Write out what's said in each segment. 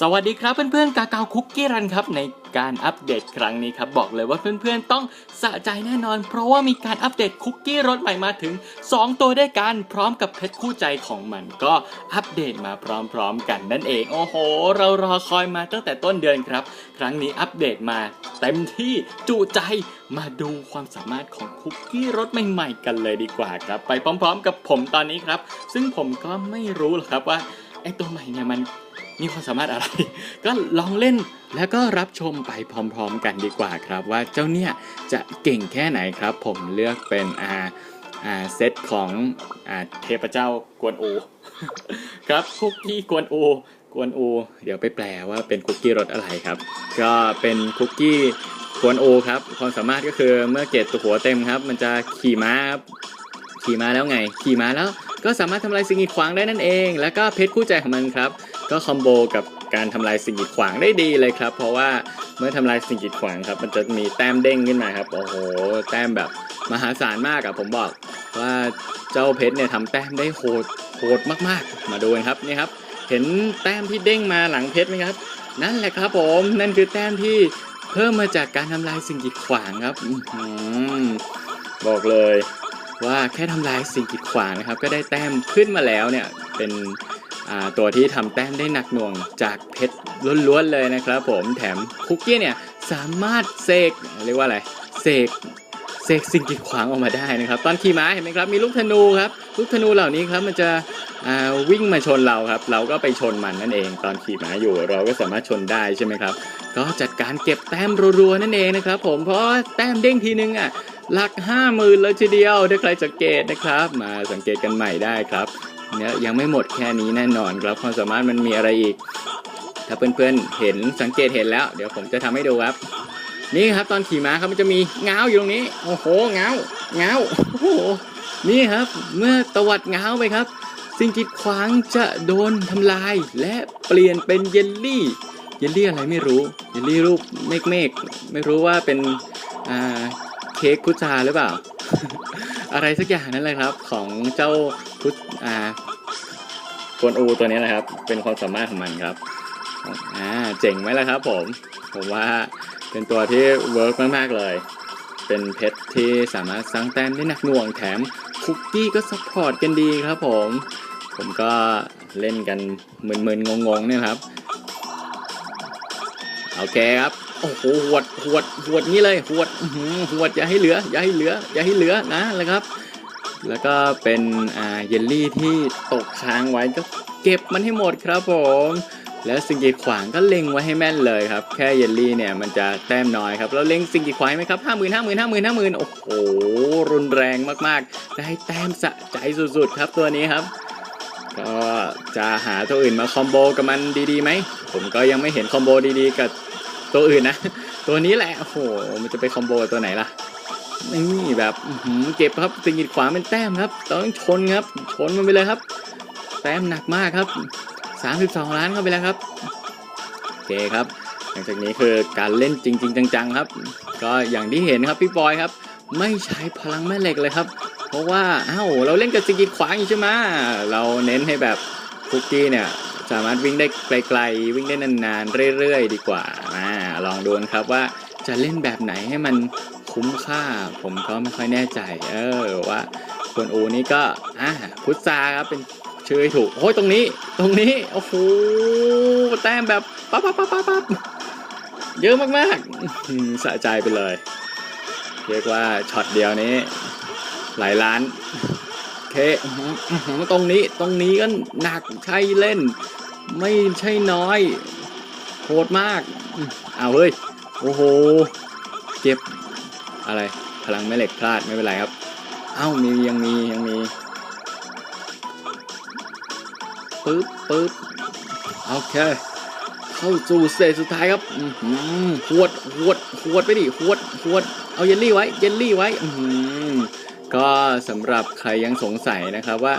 สวัสดีครับเพื่อนๆกาเกาคุกกี้รันครับในการอัปเดตครั้งนี้ครับบอกเลยว่าเพื่อนๆต้องสะใจแน่นอน เพราะว่ามีการอัปเดตคุกกี้รสใหม่มาถึง 2 ตัวด้วยกันพร้อมกับเพชรคู่ใจของมันก็อัปเดตมาพร้อมๆกันนั่นเองโอ้โห เรารอคอยมาตั้งแต่ต้นเดือนครับ ครั้งนี้อัปเดตมาเต็มที่จุใจมาดูความสามารถของคุกกี้รสใหม่ๆ กันเลยดีกว่าครับ ไปพร้อม ๆ กับผมตอนนี้ครับ ซึ่งผมก็ไม่รู้หรอกครับว่าไอ้ตัวใหม่เนี่ยมัน มีความสามารถอะไร ก็ลองเล่นแล้วก็รับชมไปพร้อมๆกันดีกว่าครับ ว่าเจ้าเนี่ยจะเก่งแค่ไหนครับ ผมเลือกเป็นอ่าอ่าเซตของอ่าเทพเจ้ากวนอูครับคุกกี้กวนอูกวนอูเดี๋ยวไปแปลว่าเป็นคุกกี้รสอะไรครับ ก็เป็นคุกกี้กวนอูครับความสามารถก็คือเมื่อเกตตัวหัวเต็มครับ มันจะขี่ม้าครับ ขี่ม้าแล้วไง ขี่ม้าแล้วก็สามารถทำลายสิ่งกีดขวางได้นั่นเอง แล้วก็เพชรคู่ใจของมันครับ ก็คอมโบกับการทำลายสิ่งกีดขวางได้ดีเลยครับ เพราะว่าเมื่อทำลายสิ่งกีดขวางครับ มันจะมีแต้มเด้งขึ้นมาครับ โอ้โห แต้มแบบมหาศาลมากอะผมบอกว่าเจ้าเพชรเนี่ยทำแต้มได้โหดโหดมากๆ มาดูกันครับนี่ครับ เห็นแต้มที่เด้งมาหลังเพชรไหมครับ นั่นแหละครับผม นั่นคือแต้มที่เพิ่มมาจากการทำลายสิ่งกีดขวางครับอบอกเลย ว่าแค่ทำลายสิ่งกีดขวางนะครับ ก็ได้แต้มขึ้นมาแล้วเนี่ยเป็นตัวที่ทำแต้มได้หนักหน่วงจากเพชรล้วนๆเลยนะครับ ผมแถมคุกกี้เนี่ยสามารถเสกเรียกว่าอะไรเสกเสกสิ่งกีดขวางออกมาได้นะครับ ตอนขี่ม้าเห็นไหมครับมีลูกธนูครับลูกธนูเหล่านี้ครับมันจะวิ่งมาชนเราครับ เราก็ไปชนมันนั่นเอง ตอนขี่ม้าอยู่เราก็สามารถชนได้ใช่ไหมครับ ก็จัดการเก็บแต้มรัวๆนั่นเองนะครับ ผมเพราะแต้มเด้งทีนึงอะ หลักห้าหมื่นเลยทีเดียวถ้าใครสังเกตนะครับ มาสังเกตกันใหม่ได้ครับเนี่ยยังไม่หมดแค่นี้แน่นอนครับความสามารถมันมีอะไรอีก ถ้าเพื่อนๆเห็นสังเกตเห็นแล้ว เดี๋ยวผมจะทำให้ดูครับ นี่ครับตอนขี่ม้าครับมันจะมีเงาอยู่ตรงนี้ โอ้โหเงาเงาโอ้โหนี่ครับ เมื่อตวัดเงาไปครับ สิ่งกีดขวางจะโดนทำลาย และเปลี่ยนเป็นเยลลี่เยลลี่อะไรไม่รู้เยลลี่รูปเมฆเมฆไม่รู้ว่าเป็นอ่า เค้กพุทราหรือเปล่า อะไรสักอย่างนั่นเลยครับ ของเจ้าพุทอ่ากวนอูตัวนี้นะครับ เป็นความสามารถของมันครับอ่าเจ๋งไหมล่ะครับ ผม ผมว่าเป็นตัวที่เวิร์กมากๆเลย เป็นเพชรที่สามารถสร้างแต้มได้หนักหน่วงแถมคุกกี้ก็ซัพพอร์ตกันดีครับ ผม ผมก็เล่นกันมึนๆงงๆเนี่ยครับ โอเคครับ โอ้โหหวดหวดหวดงี้เลยหวดหือหวดอย่าให้เหลือ อย่าให้เหลือ อย่าให้เหลือนะเลยครับ แล้วก็เป็นอ่าเยลลี่ที่ตกค้างไว้ก็เก็บมันให้หมดครับผมแล้วสิ่งกีดขวางก็เล็งไว้ให้แม่นเลยครับ แค่เยลลี่เนี่ยมันจะแต้มน้อยครับ แล้วเล็งสิ่งกีดขวางไหมครับห้าหมื่นห้าหมื่นห้าหมื่นห้าหมื่นโอ้โห รุนแรงมากๆ ได้แต้มสะใจสุดๆครับตัวนี้ครับ ก็จะหาตัวอื่นมาคอมโบกับมันดีๆไหม ผมก็ยังไม่เห็นคอมโบดีๆ กับ ตัวอื่นนะ ตัวนี้แหละ โอ้โห มันจะไปคอมโบกับตัวไหนล่ะ นี่แบบเก็บครับสิงกีดขวาเป็นแต้มครับ ต้องชนครับ ชนมันไปเลยครับ แต้มหนักมากครับ 32 ล้านเข้าไปแล้วครับ โอเคครับ หลังจากนี้คือการเล่นจริง ๆ จังๆครับ ก็อย่างที่เห็นครับพี่บอยครับ ไม่ใช้พลังแม่เหล็กเลยครับ เพราะว่าเอ้าเราเล่นกับสิงกีดขวางอยู่ใช่ไหมเราเน้นให้แบบคุกกี้เนี่ยสามารถวิ่งได้ไกลๆ วิ่งได้นานๆ เรื่อยๆ ดีกว่าอ่าล องดูกันครับว่าจะเล่นแบบไหนให้มันคุ้มค่า ผมก็ไม่ค่อยแน่ใจ เออว่าคนอูนี่ก็อ่าพุทราครับเป็นชื่อถูกโอ้ยตรงนี้ตรงนี้โอ้โหแต้มแบบปั๊บปั๊บปั๊บปั๊บปั๊บเยอะมากๆสะใจไปเลย เรียกว่าช็อตเดียวนี้ หลายล้านเคตรงนี้ตรงนี้ก็หนักใช่เล่น ไม่ใช่น้อยโหดมาก อื้อาวเฮ้ย โอ้โห เจ็บ อะไร พลังแม่เหล็กพลาดไม่เป็นไรครับ เอ้า มียังมียังมี ปึ๊บปึ๊บโอเค เข้าสู่เตจสุดท้ายครับอื้อหือหวดหวดหวดไปดิหวดหวด เอาเยลลี่ไว้ เยลลี่ไว้ อืก็สำหรับใครยังสงสัยนะครับว่า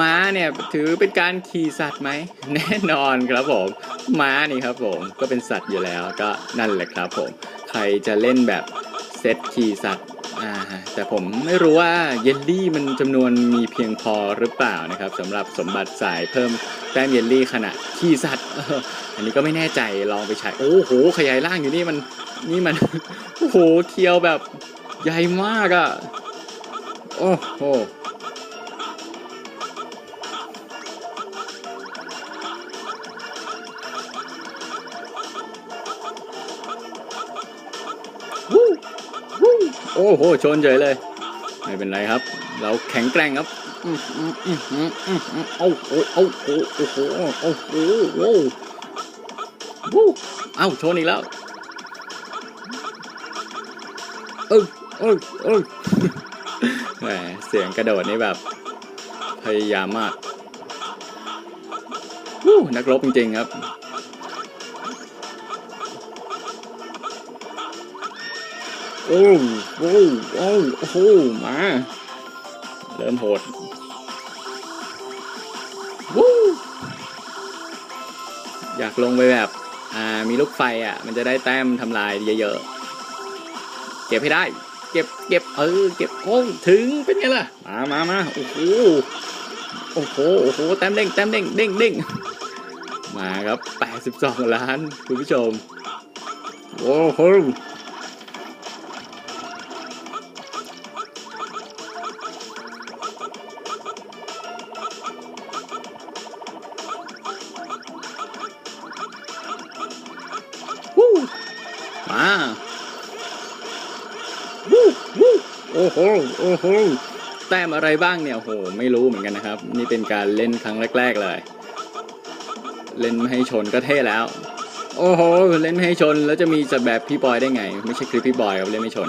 ม้าเนี่ยถือเป็นการขี่สัตว์ไหม แน่นอนครับผม ม้านี่ครับผมก็เป็นสัตว์อยู่แล้วก็นั่นแหละครับผมใครจะเล่นแบบเซตขี่สัตว์อ่าแต่ผมไม่รู้ว่าเยลลี่มันจำนวนมีเพียงพอหรือเปล่านะครับสำหรับสมบัติสายเพิ่มแต้มเยลลี่ขณะที่สัตว์อออันนี้ก็ไม่แน่ใจลองไปใช้โอ้โหขยายร่างอยู่นี่มันนี่มันโอ้โหเคียวแบบใหญ่มากอะ่ะโอ้โห อ้โหชนเฉยเลย ไม่เป็นไรครับ เราแข็งแกร่งครับอื้อหืออื้อหืออื้อหือโอ้โอ้โหโอ้โหโอ้โหโอ้โหวู้เอ้าชนอีกแล้วเออเออเออแหมเสียงกระโดดนี่แบบ พยายามมากวู้นักรบจริงๆครับ โอ้โอ้โอ้โอ้โหมา เริ่มโหดวู้อยากลงไปแบบ อ่า มีลูกไฟอะ มันจะได้แต้มทำลายเยอะๆ เก็บให้ได้ เก็บ เก็บ เออ เก็บ โอ้ถึง เป็นไงล่ะ มามามาโอ้โห โอ้โห โอ้โห แต้มเด้ง แต้มเด้ง เด้งเด้งมาครับ 82 ล้าน คุณผู้ชม โอ้โห วู้วู้โอ้โหโอ้โหแต้มอะไรบ้างเนี่ยโหไม่รู้เหมือนกันนะครับ นี่เป็นการเล่นครั้งแรก ๆ เลย เล่นไม่ให้ชนก็เท่แล้ว โอ้โห เล่นไม่ให้ชนแล้วจะมีจะแบบพี่บอยได้ไง ไม่ใช่คลิปพี่บอยครับเล่นไม่ชน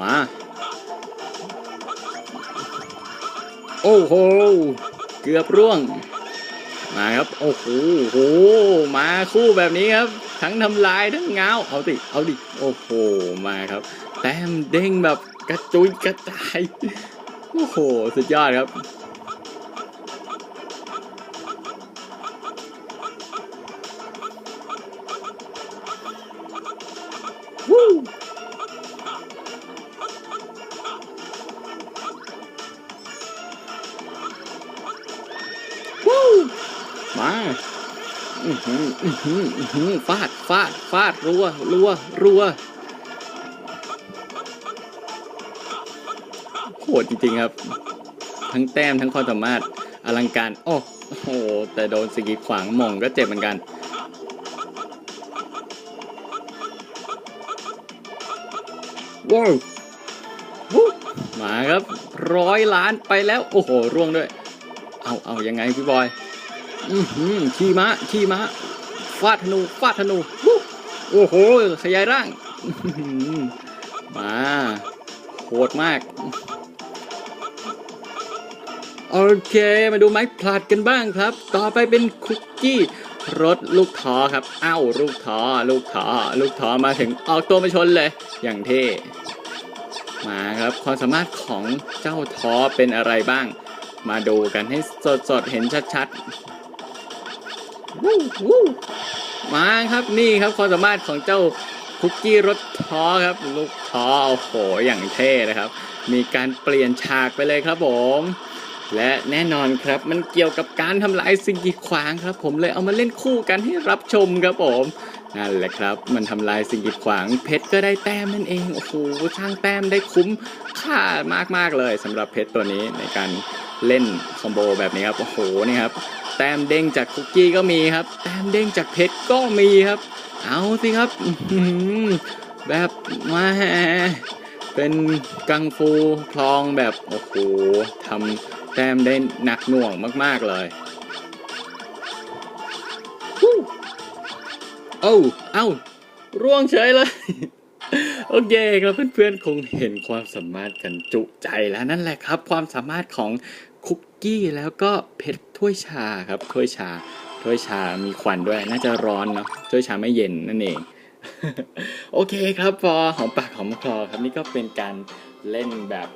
มาโอ้โห เกือบร่วง มาครับ โอ้โหโอ้โหมาคู่แบบนี้ครับ ทั้งทำลายทั้งเงาเอาดิเอาดิโอ้โหมาครับ แต้มเด้งแบบกระจุยกระจาย โอ้โห สุดยอดครับ หืออือหืออือหือฟาดฟาดฟาดรัวรัวรัวโหดจริงๆครับ ทั้งแต้มทั้งความสามารถอลังการโอ้โห แต่โดนสกีขวางมองก็เจ็บเหมือนกัน ว้าวมาครับ ร้อยล้านไปแล้ว โอ้โห ร่วงด้วย เอาเอายังไงพี่บอย ขี่ม้าขี่ม้าฟาดธนูฟาดธนูโอ้โห ขยายร่าง มาโหดมากโอเค มาดูไม้พลัดกันบ้างครับ ต่อไปเป็นคุกกี้รถลูกทอครับ อ้าวลูกทอลูกทอลูกทอมาถึงออกตัวมาชนเลย อย่างเท่ มาครับความสามารถของเจ้าทอเป็นอะไรบ้าง มาดูกันให้สดๆ เห็นชัดๆ มาครับนี่ครับความสามารถของเจ้าคุกกี้รถท้อครับ ลูกท้อโอ้โหอย่างเท่นะครับ มีการเปลี่ยนฉากไปเลยครับผม และแน่นอนครับมันเกี่ยวกับการทำลายสิ่งกีดขวางครับ ผมเลยเอามาเล่นคู่กันให้รับชมครับผมนั่นแหละครับ มันทำลายสิ่งกีดขวางเพชรก็ได้แต้มนั่นเองโอ้โหสร้างแต้มได้คุ้มค่ามากๆเลยสำหรับเพชรตัวนี้ในการเล่นคอมโบแบบนี้ครับโอ้โหนี่ครับ แต้มเด้งจากคุกกี้ก็มีครับ แต้มเด้งจากเพชรก็มีครับ เอาสิครับแบบมาเป็นกังฟูคลองแบบโอ้โหทำแต้มได้หนักหน่วงมาก ๆ เลยฮู้เอ้าเอ้า ร่วงเฉยเลย โอเคครับเพื่อนๆ คงเห็นความสามารถกันจุใจแล้วนั่นแหละครับ ความสามารถของ คุกกี้แล้วก็เพชรถ้วยชาครับถ้วยชาถ้วยชามีควันด้วย น่าจะร้อนเนาะถ้วยชาไม่เย็นนั่นเอง โอเคครับพอหอมปากหอมคอครับนี่ก็เป็นการเล่นแบบ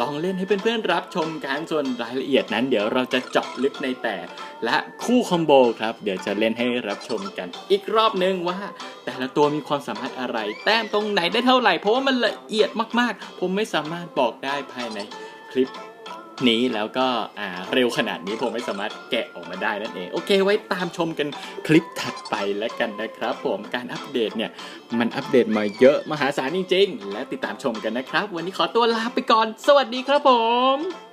ลองเล่นให้เพื่อนๆรับชมกันส่วนรายละเอียดนั้น เดี๋ยวเราจะเจาะลึกในแต่และคู่คอมโบครับ เดี๋ยวจะเล่นให้รับชมกัน อีกรอบนึงว่า แต่ละตัวมีความสามารถอะไร แต้มตรงไหนได้เท่าไหร่ เพราะว่ามันละเอียดมากๆ ผมไม่สามารถบอกได้ภายในคลิป นี้แล้วก็อ่าเร็วขนาดนี้ผมไม่สามารถแกะออกมาได้นั่นเองโอเค ไว้ตามชมกันคลิปถัดไปแล้วกันนะครับ ผมการอัปเดตเนี่ยมันอัปเดตมาเยอะมหาศาลจริง ๆ และติดตามชมกันนะครับ วันนี้ขอตัวลาไปก่อน สวัสดีครับผม